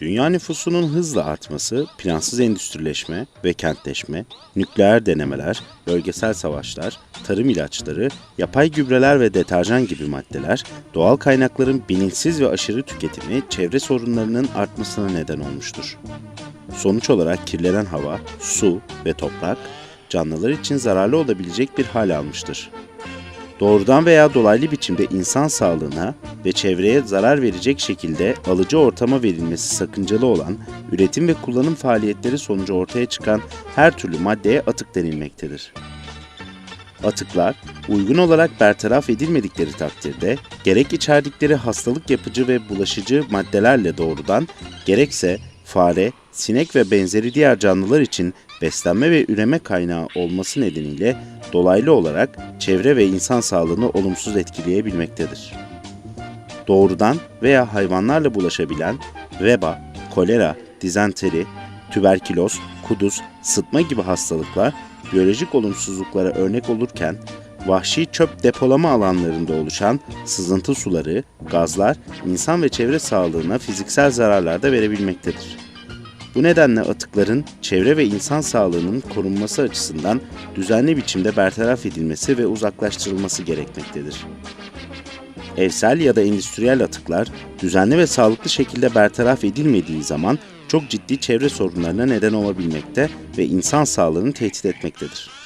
Dünya nüfusunun hızla artması, plansız endüstrileşme ve kentleşme, nükleer denemeler, bölgesel savaşlar, tarım ilaçları, yapay gübreler ve deterjan gibi maddeler, doğal kaynakların bilinçsiz ve aşırı tüketimi çevre sorunlarının artmasına neden olmuştur. Sonuç olarak kirlenen hava, su ve toprak, canlılar için zararlı olabilecek bir hal almıştır. Doğrudan veya dolaylı biçimde insan sağlığına ve çevreye zarar verecek şekilde alıcı ortama verilmesi sakıncalı olan üretim ve kullanım faaliyetleri sonucu ortaya çıkan her türlü maddeye atık denilmektedir. Atıklar, uygun olarak bertaraf edilmedikleri takdirde gerek içerdikleri hastalık yapıcı ve bulaşıcı maddelerle doğrudan, gerekse fare, sinek ve benzeri diğer canlılar için beslenme ve üreme kaynağı olması nedeniyle dolaylı olarak çevre ve insan sağlığını olumsuz etkileyebilmektedir. Doğrudan veya hayvanlarla bulaşabilen veba, kolera, dizenteri, tüberküloz, kuduz, sıtma gibi hastalıklar biyolojik olumsuzluklara örnek olurken vahşi çöp depolama alanlarında oluşan sızıntı suları, gazlar insan ve çevre sağlığına fiziksel zararlar da verebilmektedir. Bu nedenle atıkların çevre ve insan sağlığının korunması açısından düzenli biçimde bertaraf edilmesi ve uzaklaştırılması gerekmektedir. Evsel ya da endüstriyel atıklar düzenli ve sağlıklı şekilde bertaraf edilmediği zaman çok ciddi çevre sorunlarına neden olabilmekte ve insan sağlığını tehdit etmektedir.